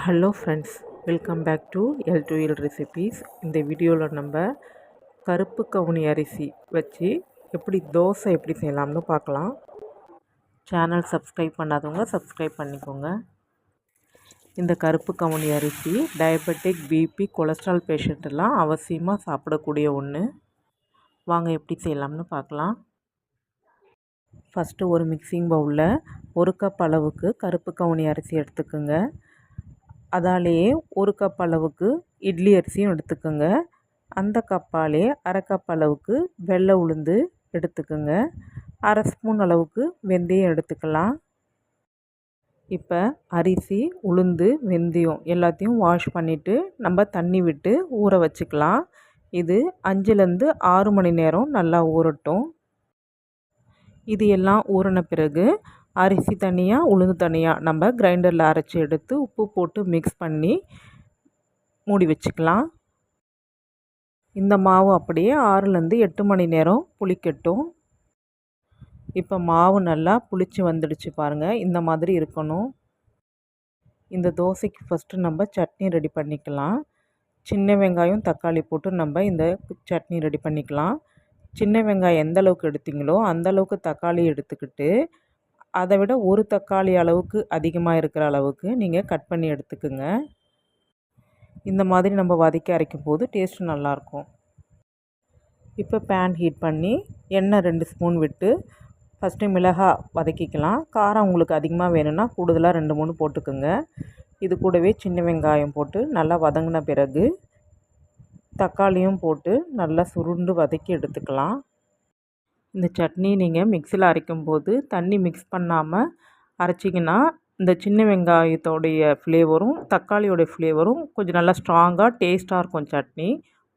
Hello friends welcome back to L to L recipes இந்த வீடியோவில் நம்ம கருப்பு கவுனி அரிசி வச்சு எப்படி தோசை எப்படி செய்யலாம்னு பார்க்கலாம். சேனல் சப்ஸ்கிரைப் பண்ணாதவங்க சப்ஸ்கிரைப் பண்ணிக்கோங்க. இந்த கருப்பு கவுனி அரிசி டயபெட்டிக் பிபி கொலஸ்ட்ரால் பேஷண்ட்டெல்லாம் அவசியமாக சாப்பிடக்கூடிய ஒன்று வாங்க எப்படி செய்யலாம்னு பார்க்கலாம். ஃபஸ்ட்டு ஒரு மிக்சிங் பவுலில் ஒரு கப் அளவுக்கு கருப்பு கவுனி அரிசி எடுத்துக்கோங்க. அதாலேயே ஒரு கப் அளவுக்கு இட்லி அரிசியும் எடுத்துக்கோங்க. அந்த கப்பாலே அரை கப் அளவுக்கு வெள்ளை உளுந்து எடுத்துக்கோங்க. அரை ஸ்பூன் அளவுக்கு வெந்தயம் எடுத்துக்கலாம். இப்போ அரிசி உளுந்து வெந்தயம் எல்லாத்தையும் வாஷ் பண்ணிவிட்டு நம்ம தண்ணி விட்டு ஊற வச்சுக்கலாம். இது அஞ்சுலேருந்து ஆறு மணி நேரம் நல்லா ஊறட்டும். இது எல்லாம் ஊறின பிறகு அரிசி தனியாக உளுந்து தனியாக நம்ம கிரைண்டரில் அரைச்சி எடுத்து உப்பு போட்டு மிக்ஸ் பண்ணி மூடி வச்சுக்கலாம். இந்த மாவு அப்படியே ஆறுலேருந்து எட்டு மணி நேரம் புளிக்கட்டும். இப்போ மாவு நல்லா புளிச்சு வந்துடுச்சு பாருங்கள் இந்த மாதிரி இருக்கணும். இந்த தோசைக்கு ஃபஸ்ட்டு நம்ம சட்னி ரெடி பண்ணிக்கலாம். சின்ன வெங்காயம் தக்காளி போட்டு நம்ம இந்த சட்னி ரெடி பண்ணிக்கலாம். சின்ன வெங்காயம் எந்த அளவுக்கு எடுத்தீங்களோ அந்த அளவுக்கு தக்காளி எடுத்துக்கிட்டு அதை விட ஒரு தக்காளி அளவுக்கு அதிகமாக இருக்கிற அளவுக்கு நீங்கள் கட் பண்ணி எடுத்துக்குங்க. இந்த மாதிரி நம்ம வதக்கி அரைக்கும் போது டேஸ்ட்டு நல்லாயிருக்கும் இப்போ பேன் ஹீட் பண்ணி எண்ணெய் ரெண்டு ஸ்பூன் விட்டு ஃபஸ்ட்டு மிளகாய் வதக்கிக்கலாம். காரம் உங்களுக்கு அதிகமாக வேணும்னா கூடுதலாக ரெண்டு மூணு போட்டுக்கோங்க. இது கூடவே சின்ன வெங்காயம் போட்டு நல்லா வதங்கின பிறகு தக்காளியும் போட்டு நல்லா சுருண்டு வதக்கி எடுத்துக்கலாம். இந்த சட்னி நீங்கள் மிக்சியில் அரைக்கும் போது தண்ணி மிக்ஸ் பண்ணாமல் அரைச்சிங்கன்னா இந்த சின்ன வெங்காயத்தோடைய ஃப்ளேவரும் தக்காளியோடைய ஃப்ளேவரும் கொஞ்சம் நல்லா ஸ்ட்ராங்காக டேஸ்ட்டாக இருக்கும் சட்னி.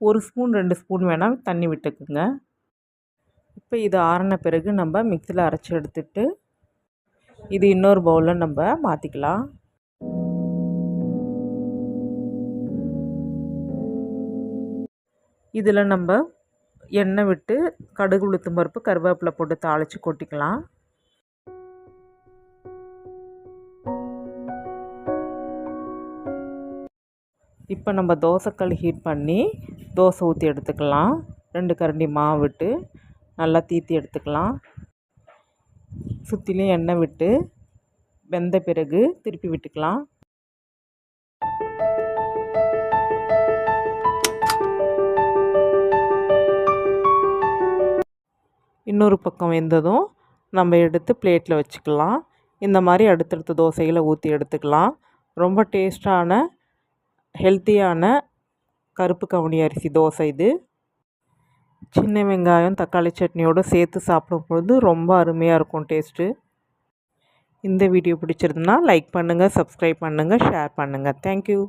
ஒரு ஸ்பூன் ரெண்டு ஸ்பூன் வேணால் தண்ணி விட்டுக்குங்க. இப்போ இது ஆறின பிறகு நம்ம மிக்சியில் அரைச்சி எடுத்துட்டு இது இன்னொரு பவுலில் நம்ம மாற்றிக்கலாம் இதில் நம்ம எண்ணெய் விட்டு கடுகு உளுத்தும் பருப்பு கருவேப்பிலை போட்டு தாளித்து கொட்டிக்கலாம். இப்போ நம்ம தோசைக்கல் ஹீட் பண்ணி தோசை ஊற்றி எடுத்துக்கலாம். ரெண்டு கரண்டி மாவு விட்டு நல்லா தீத்தி எடுத்துக்கலாம். சுற்றிலையும் எண்ணெய் விட்டு வெந்த பிறகு திருப்பி விட்டுக்கலாம். இன்னொரு பக்கம் வெந்ததும் நம்ம எடுத்து பிளேட்டில் வச்சுக்கலாம். இந்த மாதிரி அடுத்தடுத்த தோசைகளை ஊற்றி எடுத்துக்கலாம். ரொம்ப டேஸ்டான ஹெல்த்தியான கருப்பு கவுனி அரிசி தோசை இது. சின்ன வெங்காயம் தக்காளி சட்னியோடு சேர்த்து சாப்பிடும் பொழுது ரொம்ப அருமையாக இருக்கும் டேஸ்ட்டு இந்த வீடியோ பிடிச்சிருந்தனா லைக் பண்ணுங்கள் சப்ஸ்கிரைப் பண்ணுங்கள் ஷேர் பண்ணுங்கள் தேங்க்யூ